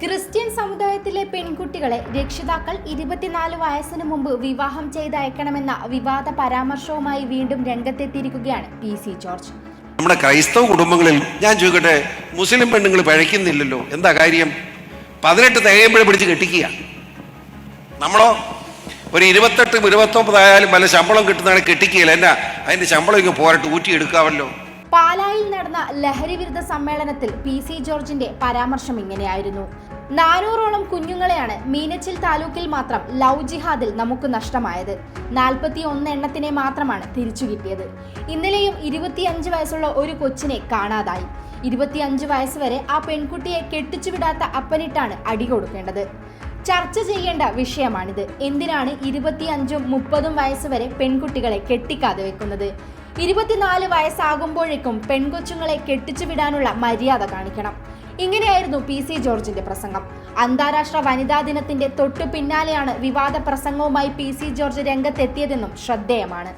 Christian സമുദായത്തിലെ പെൺകുട്ടികളെ രക്ഷിതാക്കൾ ഇരുപത്തിനാല് വയസ്സിന് മുമ്പ് വിവാഹം ചെയ്തയക്കണമെന്ന വിവാദ പരാമർശവുമായി വീണ്ടും രംഗത്തെത്തിയിരിക്കുകയാണ് പി സി ജോർജ്. നമ്മുടെ ക്രൈസ്തവ കുടുംബങ്ങളിൽ ഞാൻ ചോദിക്കട്ടെ മുസ്ലിം പെണ്ണുങ്ങൾ പഴയ്ക്കുന്നില്ലല്ലോ. എന്താ കാര്യം? പതിനെട്ട് തികയുമ്പോഴേ പിടിച്ച് കെട്ടിക്കുക. നമ്മളോ? ഒരു ഇരുപത്തെട്ടും ഇരുപത്തൊമ്പതായാലും വല്ല ശമ്പളം കിട്ടുന്നതാണ് കെട്ടിക്കുകയില്ല എന്നാ? അതിന്റെ ശമ്പളം ഇങ്ങ് പോരട്ട് ഊറ്റിയെടുക്കാമല്ലോ പാലായിൽ നടന്ന ലഹരി വിരുദ്ധ സമ്മേളനത്തിൽ പി സി ജോർജിന്റെ പരാമർശം ഇങ്ങനെയായിരുന്നു. നാനൂറോളം കുഞ്ഞുങ്ങളെയാണ് മീനച്ചിൽ താലൂക്കിൽ മാത്രം ലവ് ജിഹാദിൽ നമുക്ക് നഷ്ടമായത്. നാൽപ്പത്തി ഒന്ന് എണ്ണത്തിനെ മാത്രമാണ് തിരിച്ചു കിട്ടിയത്. ഇന്നലെയും ഇരുപത്തിയഞ്ച് വയസ്സുള്ള ഒരു കൊച്ചിനെ കാണാതായി. ഇരുപത്തിയഞ്ച് വയസ്സ് വരെ ആ പെൺകുട്ടിയെ കെട്ടിച്ചുവിടാത്ത അപ്പനിട്ടാണ് അടി കൊടുക്കേണ്ടത്. ചർച്ച ചെയ്യേണ്ട വിഷയമാണിത്. എന്തിനാണ് ഇരുപത്തിയഞ്ചും മുപ്പതും വയസ്സ് വരെ പെൺകുട്ടികളെ കെട്ടിക്കാതെ വെക്കുന്നത്? ഇരുപത്തിനാല് വയസ്സാകുമ്പോഴേക്കും പെൺകൊച്ചുങ്ങളെ കെട്ടിച്ചു വിടാനുള്ള മര്യാദ കാണിക്കണം. ഇങ്ങനെയായിരുന്നു പി സി ജോർജിന്റെ പ്രസംഗം. അന്താരാഷ്ട്ര വനിതാ ദിനത്തിന്റെ തൊട്ടു പിന്നാലെയാണ് വിവാദ പ്രസംഗവുമായി പി സി ജോർജ് രംഗത്തെത്തിയതെന്നും ശ്രദ്ധേയമാണ്.